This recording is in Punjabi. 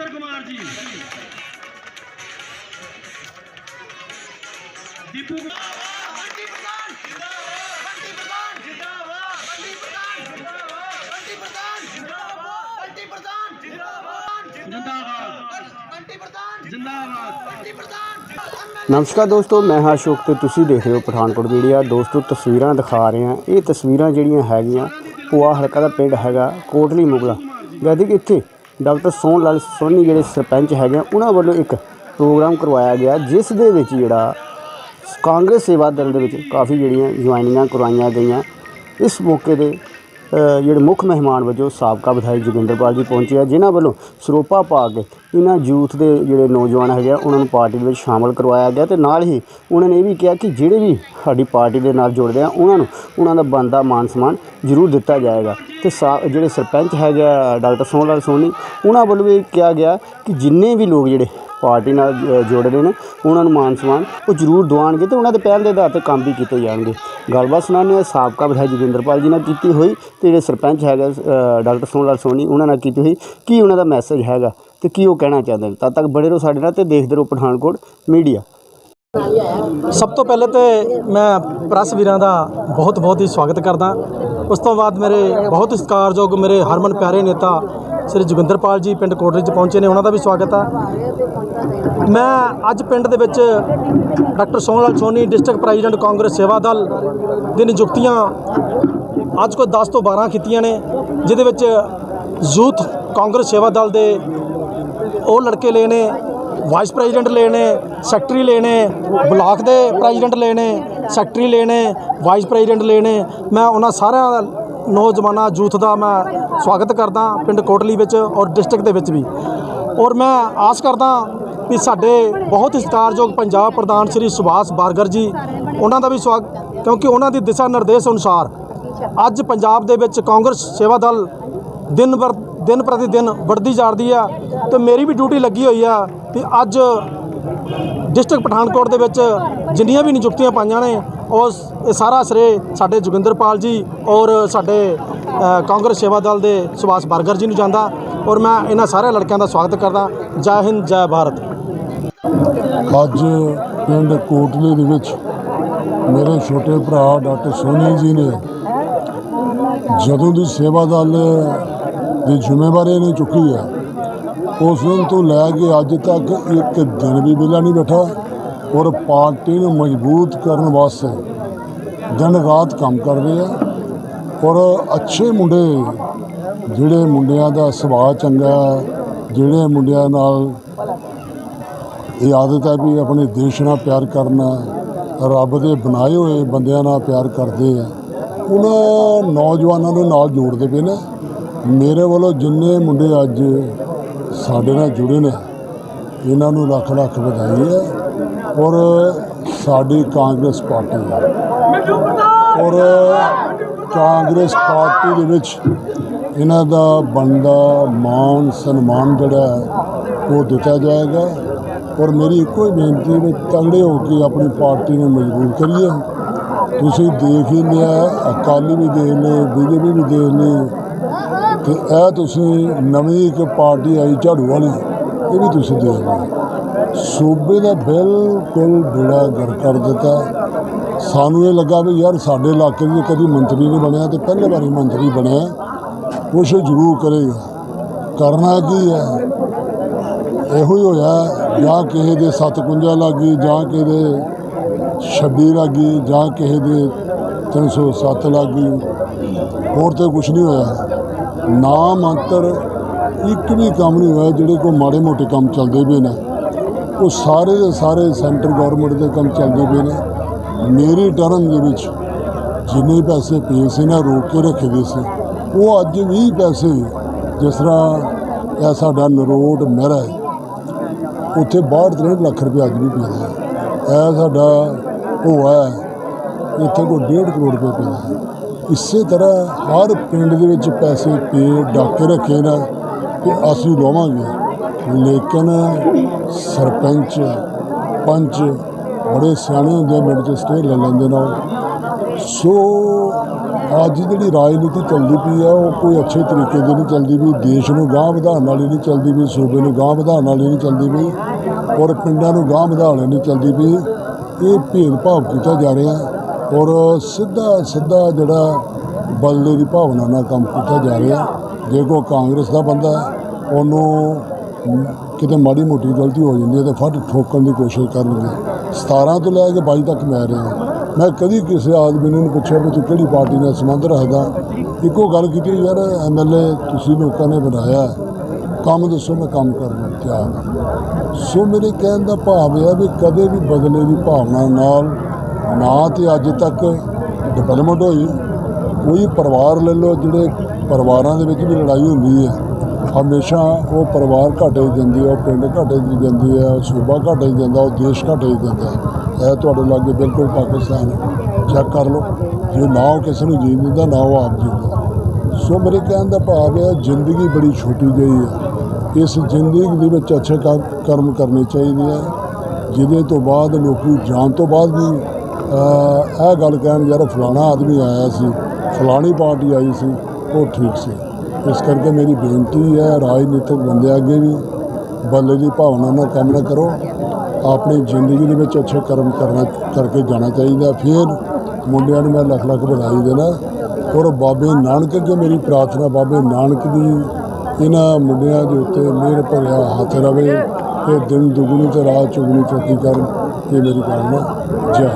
ਬਲਜਿੰਦਰ ਕੁਮਾਰ ਜੀ। ਦੀਪੂ ਬੰਟੀ ਪ੍ਰਧਾਨ ਜਿੰਦਾਬਾਦ। ਬੰਟੀ ਪ੍ਰਧਾਨ ਜਿੰਦਾਬਾਦ ਬੰਟੀ ਪ੍ਰਧਾਨ ਜਿੰਦਾਬਾਦ ਬੰਟੀ ਪ੍ਰਧਾਨ ਜਿੰਦਾਬਾਦ ਬੰਟੀ ਪ੍ਰਧਾਨ ਜਿੰਦਾਬਾਦ ਜਿੰਦਾਬਾਦ ਬੰਟੀ ਪ੍ਰਧਾਨ ਜਿੰਦਾਬਾਦ ਬੰਟੀ ਪ੍ਰਧਾਨ ਨਮਸਕਾਰ ਦੋਸਤੋ, ਮੈਂ ਹਾਂ ਅਸ਼ੋਕ ਤੇ ਤੁਸੀਂ ਦੇਖ ਰਹੇ ਹੋ ਪਠਾਨਕੋਟ ਮੀਡੀਆ। ਦੋਸਤੋ, ਤਸਵੀਰਾਂ ਦਿਖਾ ਰਹੇ ਹਾਂ। ਇਹ ਤਸਵੀਰਾਂ ਜਿਹੜੀਆਂ ਹੈਗੀਆਂ ਪੁਆ ਹਲਕਾ ਦਾ ਪਿੰਡ ਹੈਗਾ, ਕੋਟਲੀ ਮੁਗਲਾ। ਜਦ ਕਿ ਇੱਥੇ ਡਾਕਟਰ ਸੋਹਣ ਲਾਲ ਸੋਨੀ ਜਿਹੜੇ ਸਰਪੰਚ ਹੈਗੇ ਆ, ਉਹਨਾਂ ਵੱਲੋਂ ਇੱਕ ਪ੍ਰੋਗਰਾਮ ਕਰਵਾਇਆ ਗਿਆ ਜਿਸ ਦੇ ਵਿੱਚ ਜਿਹੜਾ ਕਾਂਗਰਸ ਸੇਵਾ ਦਲ ਦੇ ਵਿੱਚ ਕਾਫੀ ਜਿਹੜੀਆਂ ਜੁਆਇਨਿੰਗਾਂ ਕਰਵਾਈਆਂ ਗਈਆਂ। ਇਸ ਮੌਕੇ 'ਤੇ ਜਿਹੜੇ ਮੁੱਖ ਮਹਿਮਾਨ ਵਜੋਂ ਸਾਬਕਾ ਵਿਧਾਇਕ ਜੋਗਿੰਦਰਪਾਲ ਜੀ ਪਹੁੰਚੇ ਆ, ਜਿਨ੍ਹਾਂ ਵੱਲੋਂ ਸਰੋਪਾ ਪਾ ਕੇ ਇਹਨਾਂ ਯੂਥ ਦੇ ਜਿਹੜੇ ਨੌਜਵਾਨ ਹੈਗੇ ਆ, ਉਹਨਾਂ ਨੂੰ ਪਾਰਟੀ ਦੇ ਵਿੱਚ ਸ਼ਾਮਲ ਕਰਵਾਇਆ ਗਿਆ ਤੇ ਨਾਲ ਹੀ ਉਹਨਾਂ ਨੇ ਇਹ ਵੀ ਕਿਹਾ ਕਿ ਜਿਹੜੇ ਵੀ ਸਾਡੀ ਪਾਰਟੀ ਦੇ ਨਾਲ ਜੁੜਦੇ ਆ, ਉਹਨਾਂ ਨੂੰ ਉਹਨਾਂ ਦਾ ਬਣਦਾ ਮਾਨ ਸਨਮਾਨ ਜ਼ਰੂਰ ਦਿੱਤਾ ਜਾਏਗਾ। ਤੇ ਸਾ- ਜਿਹੜੇ ਸਰਪੰਚ ਹੈਗੇ ਆ, ਡਾਕਟਰ ਸੋਹਣ ਲਾਲ ਸੋਨੀ, ਉਹਨਾਂ ਵੱਲੋਂ ਵੀ ਕਿਹਾ ਗਿਆ ਕਿ ਜਿੰਨੇ ਵੀ ਲੋਕ ਜਿਹੜੇ ਪਾਰਟੀ ਨਾਲ ਜੁੜ ਰਹੇ ਨੇ, ਉਹਨਾਂ ਨੂੰ ਮਾਨ ਸਨਮਾਨ ਉਹ ਜ਼ਰੂਰ ਦਿਵਾਉਣਗੇ ਤੇ ਉਹਨਾਂ ਦੇ ਪਹਿਲ ਦੇ ਆਧਾਰ ਤੇ ਕੰਮ ਵੀ ਕੀਤੇ ਜਾਣਗੇ। ਗੱਲਬਾਤ ਸੁਣਾਉਂਦੇ ਹਾਂ, ਸਾਬਕਾ ਵਿਧਾਇਕ ਜੋਗਿੰਦਰਪਾਲ ਜੀ ਨਾਲ ਕੀਤੀ ਹੋਈ ਤੇ ਜਿਹੜੇ ਸਰਪੰਚ ਹੈਗਾ ਡਾਕਟਰ ਸੋਹਣ ਲਾਲ ਸੋਨੀ, ਉਹਨਾਂ ਨਾਲ ਕੀਤੀ ਹੋਈ, ਕੀ ਉਹਨਾਂ ਦਾ ਮੈਸੇਜ ਹੈਗਾ ਤੇ ਕੀ ਉਹ ਕਹਿਣਾ ਚਾਹੁੰਦੇ ਨੇ? ਤਦ ਤੱਕ ਬੜੇ ਰਹੋ ਸਾਡੇ ਨਾਲ ਤੇ ਦੇਖਦੇ ਰਹੋ ਪਠਾਨਕੋਟ ਮੀਡੀਆ। ਸਭ ਤੋਂ ਪਹਿਲੇ ਤੇ ਮੈਂ ਪ੍ਰੈਸ ਵੀਰਾਂ ਦਾ ਬਹੁਤ ਬਹੁਤ ਹੀ ਸਵਾਗਤ ਕਰਦਾ। ਉਸ ਤੋਂ ਬਾਅਦ ਮੇਰੇ ਬਹੁਤ ਸਤਿਕਾਰਯੋਗ ਮੇਰੇ ਹਰਮਨ ਪਿਆਰੇ ਨੇਤਾ ਸ੍ਰੀ ਜੋਗਿੰਦਰਪਾਲ ਜੀ ਪਿੰਡ ਕੋਟਰੀ 'ਚ ਪਹੁੰਚੇ ਨੇ, ਉਹਨਾਂ ਦਾ ਵੀ ਸਵਾਗਤ ਹੈ ਮੈਂ ਅੱਜ ਪਿੰਡ ਦੇ ਵਿੱਚ doctor Sohan Lal Soni, district president Congress Seva Dal ਦੀ ਨਿਯੁਕਤੀਆਂ ਅੱਜ ਕੋਈ 10 ਤੋਂ 12 ਕੀਤੀਆਂ ਨੇ, ਜਿਹਦੇ ਵਿੱਚ ਯੂਥ ਕਾਂਗਰਸ ਸੇਵਾ ਦਲ ਦੇ ਉਹ ਲੜਕੇ ਲਏ ਨੇ, ਵਾਈਸ ਪ੍ਰੈਜ਼ੀਡੈਂਟ ਲਏ ਨੇ, ਸੈਕਟਰੀ ਲਏ ਨੇ, ਬਲਾਕ ਦੇ ਪ੍ਰੈਜ਼ੀਡੈਂਟ ਲਏ ਨੇ, ਸੈਕਟਰੀ ਲਏ ਨੇ, ਵਾਈਸ ਪ੍ਰੈਜ਼ੀਡੈਂਟ ਲਏ ਨੇ। ਮੈਂ ਉਹਨਾਂ ਸਾਰਿਆਂ ਦਾ ਨੌਜਵਾਨਾਂ, ਯੂਥ ਦਾ ਮੈਂ ਸਵਾਗਤ ਕਰਦਾ ਪਿੰਡ ਕੋਟਲੀ ਵਿੱਚ ਔਰ ਡਿਸਟ੍ਰਿਕਟ ਦੇ ਵਿੱਚ ਵੀ। ਔਰ ਮੈਂ ਆਸ ਕਰਦਾ ਵੀ ਸਾਡੇ ਬਹੁਤ ਹੀ ਸਤਿਕਾਰਯੋਗ ਪੰਜਾਬ ਪ੍ਰਧਾਨ ਸ੍ਰੀ ਸੁਭਾਸ਼ ਬਾਰਗਰ ਜੀ, ਉਹਨਾਂ ਦਾ ਵੀ ਸਵਾਗਤ ਕਿਉਂਕਿ ਉਹਨਾਂ ਦੀ ਦਿਸ਼ਾ ਨਿਰਦੇਸ਼ ਅਨੁਸਾਰ ਅੱਜ ਪੰਜਾਬ ਦੇ ਵਿੱਚ ਕਾਂਗਰਸ ਸੇਵਾ ਦਲ ਦਿਨ ਬਰ ਦਿਨ ਪ੍ਰਤੀ ਦਿਨ ਵੱਧਦੀ ਰਹੀ ਆ ਤੇ ਮੇਰੀ ਵੀ ਡਿਊਟੀ ਲੱਗੀ ਹੋਈ ਆ ਵੀ ਅੱਜ ਡਿਸਟ੍ਰਿਕਟ ਪਠਾਨਕੋਟ ਦੇ ਵਿੱਚ ਜਿੰਨੀਆਂ ਵੀ ਨਿਯੁਕਤੀਆਂ ਪਾਈਆਂ ਨੇ ਉਸ ਇਹ ਸਾਰਾ ਸਰੇ ਸਾਡੇ ਜੋਗਿੰਦਰਪਾਲ ਜੀ ਔਰ ਸਾਡੇ ਕਾਂਗਰਸ ਸੇਵਾ ਦਲ ਦੇ ਸੁਭਾਸ਼ ਬਰਗਰ ਜੀ ਨੂੰ ਜਾਂਦਾ ਔਰ ਮੈਂ ਇਹਨਾਂ ਸਾਰੇ ਲੜਕਿਆਂ ਦਾ ਸਵਾਗਤ ਕਰਦਾ। ਜੈ ਹਿੰਦ, ਜੈ ਭਾਰਤ। ਅੱਜ ਪਿੰਡ ਕੋਟਲੇ ਦੇ ਵਿੱਚ ਮੇਰੇ ਛੋਟੇ ਭਰਾ ਡਾਕਟਰ ਸੋਨੀ ਜੀ ਨੇ ਜਦੋਂ ਦੀ ਸੇਵਾ ਦਲ ਦੀ ਜ਼ਿੰਮੇਵਾਰੀ ਨੇ ਚੁੱਕੀ ਹੈ ਉਸ ਦਿਨ ਤੋਂ ਲੈ ਕੇ ਅੱਜ ਤੱਕ ਇੱਕ ਦਿਨ ਵੀ ਵਿਹਲਾ ਨਹੀਂ ਬੈਠਾ ਔਰ ਪਾਰਟੀ ਨੂੰ ਮਜ਼ਬੂਤ ਕਰਨ ਵਾਸਤੇ ਦਿਨ ਰਾਤ ਕੰਮ ਕਰ ਰਹੇ ਆ ਔਰ ਅੱਛੇ ਮੁੰਡੇ, ਜਿਹੜੇ ਮੁੰਡਿਆਂ ਦਾ ਸੁਭਾਅ ਚੰਗਾ, ਜਿਹੜੇ ਮੁੰਡਿਆਂ ਨਾਲ ਇਹ ਆਦਤ ਹੈ ਵੀ ਆਪਣੇ ਦੇਸ਼ ਨਾਲ ਪਿਆਰ ਕਰਨਾ ਰੱਬ ਦੇ ਬਣਾਏ ਹੋਏ ਬੰਦਿਆਂ ਨਾਲ ਪਿਆਰ ਕਰਦੇ ਆ। ਉਹਨਾਂ ਨੌਜਵਾਨਾਂ ਨੂੰ ਨਾਲ ਜੋੜਦੇ ਪਏ ਨੇ। ਮੇਰੇ ਵੱਲੋਂ ਜਿੰਨੇ ਮੁੰਡੇ ਅੱਜ ਸਾਡੇ ਨਾਲ ਜੁੜੇ ਨੇ, ਇਹਨਾਂ ਨੂੰ ਲੱਖ ਲੱਖ ਵਧਾਈ ਹੈ। ਔਰ ਸਾਡੀ ਕਾਂਗਰਸ ਪਾਰਟੀ ਔਰ ਕਾਂਗਰਸ ਪਾਰਟੀ ਦੇ ਵਿੱਚ ਇਹਨਾਂ ਦਾ ਬਣਦਾ ਮਾਣ, ਸਨਮਾਨ ਜਿਹੜਾ ਉਹ ਦਿੱਤਾ ਜਾਏਗਾ। ਔਰ ਮੇਰੀ ਇੱਕੋ ਹੀ ਬੇਨਤੀ ਵੀ ਤਗੜੇ ਹੋ ਕੇ ਆਪਣੀ ਪਾਰਟੀ ਨੂੰ ਮਜ਼ਬੂਤ ਕਰੀਏ। ਤੁਸੀਂ ਦੇਖ ਹੀ ਲਿਆ ਅਕਾਲੀ ਵੀ ਦੇਖ ਲਏ, ਬੀਜੇਪੀ ਵੀ ਦੇਖ ਲਈ ਤੇ ਇਹ ਤੁਸੀਂ ਨਵੀਂ ਇੱਕ ਪਾਰਟੀ ਆਈ ਝਾੜੂ ਵਾਲੀ, ਇਹ ਵੀ ਤੁਸੀਂ ਦੇਖ ਲਓ। ਸੂਬੇ ਦਾ ਬਿਲਕੁਲ ਬੇੜਾ ਗਰ ਕਰ ਦਿੱਤਾ। ਸਾਨੂੰ ਇਹ ਲੱਗਾ ਵੀ ਯਾਰ ਸਾਡੇ ਇਲਾਕੇ 'ਚ ਕਦੀ ਮੰਤਰੀ ਨਹੀਂ ਬਣਿਆ ਤੇ ਪਹਿਲੇ ਵਾਰੀ ਮੰਤਰੀ ਬਣਿਆ। ਕੁਛ ਜ਼ਰੂਰ ਕਰੇਗਾ। ਕਰਨਾ ਕੀ ਹੈ? ਇਹੋ ਹੀ ਹੋਇਆ, ਜਾਂ ਕਿਸੇ ਦੇ 57 ਲੱਗੀ ਜਾਂ ਕਿਸੇ ਦੇ 26 ਲੱਗੀ ਜਾਂ ਕਿਸੇ ਦੇ 307 ਲੱਗੀ ਹੋਰ ਤੇ ਕੁਝ ਨਹੀਂ ਹੋਇਆ। ਨਾ ਮੰਤਰ ਇੱਕ ਵੀ ਕੰਮ ਨਹੀਂ ਹੋਇਆ ਜਿਹੜੇ ਕੋਈ ਮਾੜੇ ਮੋਟੇ ਕੰਮ ਚੱਲਦੇ ਪਏ ਨੇ। ਉਹ ਸਾਰੇ ਦੇ ਸਾਰੇ ਸੈਂਟਰ ਗਵਰਨਮੈਂਟ ਦੇ ਕੰਮ ਚੱਲਦੇ ਪਏ ਨੇ। ਮੇਰੀ ਟਰਨ ਦੇ ਵਿੱਚ ਜਿੰਨੇ ਪੈਸੇ ਪਏ ਸੀ ਨਾ, ਰੋਕ ਕੇ ਰੱਖੇ ਦੇ ਸੀ, ਉਹ ਅੱਜ ਵੀ ਪੈਸੇ ਜਿਸ ਤਰ੍ਹਾਂ ਇਹ ਸਾਡਾ ਨਰੋਟ ਮਹਿਰਾ ਹੈ। ਉੱਥੇ 62 ਲੱਖ ਰੁਪਏ ਅੱਜ ਵੀ ਪਿਆ ਹੈ ਇਹ ਸਾਡਾ ਉਹ ਹੈ ਇੱਥੇ ਕੋਈ 1.5 ਕਰੋੜ ਰੁਪਏ ਪਿਆ ਹੈ। ਇਸੇ ਤਰ੍ਹਾਂ ਹਰ ਪਿੰਡ ਦੇ ਵਿੱਚ ਪੈਸੇ ਪੇ ਡਾਕੇ ਰੱਖੇ ਨੇ ਕਿ ਅਸੀਂ ਲਵਾਂਗੇ। ਲੇਕਿਨ ਸਰਪੰਚ ਪੰਚ ਬੜੇ ਸਿਆਣੇ ਹੁੰਦੇ ਆ, ਮਿੰਟ 'ਚ ਸਟੇ ਲੈ ਲੈਂਦੇ ਨਾਲ ਸੋ ਅੱਜ ਜਿਹੜੀ ਰਾਜਨੀਤੀ ਚੱਲਦੀ ਪਈ ਆ, ਉਹ ਕੋਈ ਅੱਛੇ ਤਰੀਕੇ ਦੀ ਨਹੀਂ ਚੱਲਦੀ ਵੀ ਦੇਸ਼ ਨੂੰ ਗਾਂਹ ਵਧਾਉਣ ਵਾਲੀ ਨਹੀਂ ਚੱਲਦੀ ਵੀ ਸੂਬੇ ਨੂੰ ਗਾਂਹ ਵਧਾਉਣ ਵਾਲੀ ਨਹੀਂ ਚੱਲਦੀ ਵੀ ਔਰ ਪਿੰਡਾਂ ਨੂੰ ਗਾਂਹ ਵਧਾਉਣ ਵਾਲੀ ਨਹੀਂ ਚੱਲਦੀ ਵੀ ਇਹ ਭੇਦਭਾਵ ਕੀਤਾ ਜਾ ਰਿਹਾ ਔਰ ਸਿੱਧਾ ਸਿੱਧਾ ਜਿਹੜਾ ਬਦਲੇ ਦੀ ਭਾਵਨਾ ਨਾਲ ਕੰਮ ਕੀਤਾ ਜਾ ਰਿਹਾ। ਜੇ ਕੋਈ ਕਾਂਗਰਸ ਦਾ ਬੰਦਾ, ਉਹਨੂੰ ਕਿਤੇ ਮਾੜੀ ਮੋਟੀ ਗਲਤੀ ਹੋ ਜਾਂਦੀ ਹੈ ਤਾਂ ਫੱਟ ਠੋਕਣ ਦੀ ਕੋਸ਼ਿਸ਼ ਕਰਨਗੇ। 17 ਤੋਂ ਲੈ ਕੇ 22 ਤੱਕ ਮੈਂ ਰਿਹਾ। ਮੈਂ ਕਦੀ ਕਿਸੇ ਆਦਮੀ ਨੂੰ ਨਹੀਂ ਪੁੱਛਿਆ ਵੀ ਤੂੰ ਕਿਹੜੀ ਪਾਰਟੀ ਨਾਲ ਸੰਬੰਧ ਰੱਖਦਾ। ਇੱਕੋ ਗੱਲ ਕੀਤੀ, ਯਾਰ ਐਮਐਲਏ ਤੁਸੀਂ ਲੋਕਾਂ ਨੇ ਬਣਾਇਆ ਕੰਮ ਦੱਸੋ ਮੈਂ ਕੰਮ ਕਰਨ ਨੂੰ ਤਿਆਰ ਸੋ ਮੇਰੇ ਕਹਿਣ ਦਾ ਭਾਵ ਇਹ ਹੈ ਵੀ ਕਦੇ ਵੀ ਬਦਲੇ ਦੀ ਭਾਵਨਾ ਨਾਲ ਨਾ ਤੇ ਅੱਜ ਤੱਕ ਡਿਵੈਲਪਮੈਂਟ ਹੋਈ। ਕੋਈ ਪਰਿਵਾਰ ਲੈ ਲਓ, ਜਿਹੜੇ ਪਰਿਵਾਰਾਂ ਦੇ ਵਿੱਚ ਵੀ ਲੜਾਈ ਹੁੰਦੀ ਹੈ। ਹਮੇਸ਼ਾ ਉਹ ਪਰਿਵਾਰ ਘਾਟੇ ਜਾਂਦੀ ਹੈ, ਉਹ ਪਿੰਡ ਘਾਟੇ 'ਚ ਜਾਂਦੀ ਹੈ ਸੂਬਾ ਘਾਟੇ 'ਚ ਜਾਂਦਾ, ਉਹ ਦੇਸ਼ ਘਾਟੇ 'ਚ ਜਾਂਦਾ ਹੈ। ਇਹ ਤੁਹਾਡੇ ਲਾਗੇ ਬਿਲਕੁਲ ਪਾਕਿਸਤਾਨ ਚੈੱਕ ਕਰ ਲਓ। ਜੇ ਨਾ ਉਹ ਕਿਸੇ ਨੂੰ ਜੀਣ ਦਿੰਦਾ, ਨਾ ਉਹ ਆਪ ਜੀਂਦਾ ਸੋ ਮੇਰੇ ਕਹਿਣ ਦਾ ਭਾਵ ਹੈ, ਜ਼ਿੰਦਗੀ ਬੜੀ ਛੋਟੀ ਜਿਹੀ ਹੈ। ਇਸ ਜ਼ਿੰਦਗੀ ਦੇ ਵਿੱਚ ਅੱਛੇ ਕਰਮ ਕਰਨੇ ਚਾਹੀਦੇ ਆ। ਜਿਹਦੇ ਤੋਂ ਬਾਅਦ ਲੋਕੀ ਜਾਣ ਤੋਂ ਬਾਅਦ ਵੀ ਇਹ ਗੱਲ ਕਹਿਣ ਯਾਰ, ਫਲਾਣਾ ਆਦਮੀ ਆਇਆ ਸੀ, ਫਲਾਣੀ ਪਾਰਟੀ ਆਈ ਸੀ, ਉਹ ਠੀਕ ਸੀ। ਇਸ ਕਰਕੇ ਮੇਰੀ ਬੇਨਤੀ ਹੈ, ਰਾਜਨੀਤਿਕ ਬੰਦੇ ਅੱਗੇ ਵੀ, ਬੱਲੇ ਦੀ ਭਾਵਨਾ ਨਾਲ ਕੰਮ ਨਾ ਕਰੋ। ਆਪਣੀ ਜ਼ਿੰਦਗੀ ਦੇ ਵਿੱਚ ਅੱਛੇ ਕਰਮ ਕਰਨਾ, ਕਰਕੇ ਜਾਣਾ ਚਾਹੀਦਾ। ਫਿਰ ਮੁੰਡਿਆਂ ਨੂੰ ਮੈਂ ਲੱਖ ਲੱਖ ਵਧਾਈ ਦੇਣਾ। ਔਰ ਬਾਬੇ ਨਾਨਕ ਅੱਗੇ ਮੇਰੀ ਪ੍ਰਾਰਥਨਾ, ਬਾਬੇ ਨਾਨਕ ਦੀ, ਇਹਨਾਂ ਮੁੰਡਿਆਂ ਦੇ ਉੱਤੇ ਮਿਹਰ ਭਰਿਆ ਹੱਥ ਰਵੇ ਤੇ ਦਿਨ ਦੁਗਣੀ ਤੇ ਰਾਤ ਚੁਗਣੀ ਤਰੱਕੀ ਕਰਨ, ਇਹ ਮੇਰੀ ਕਾਮਨਾ। ਜੈ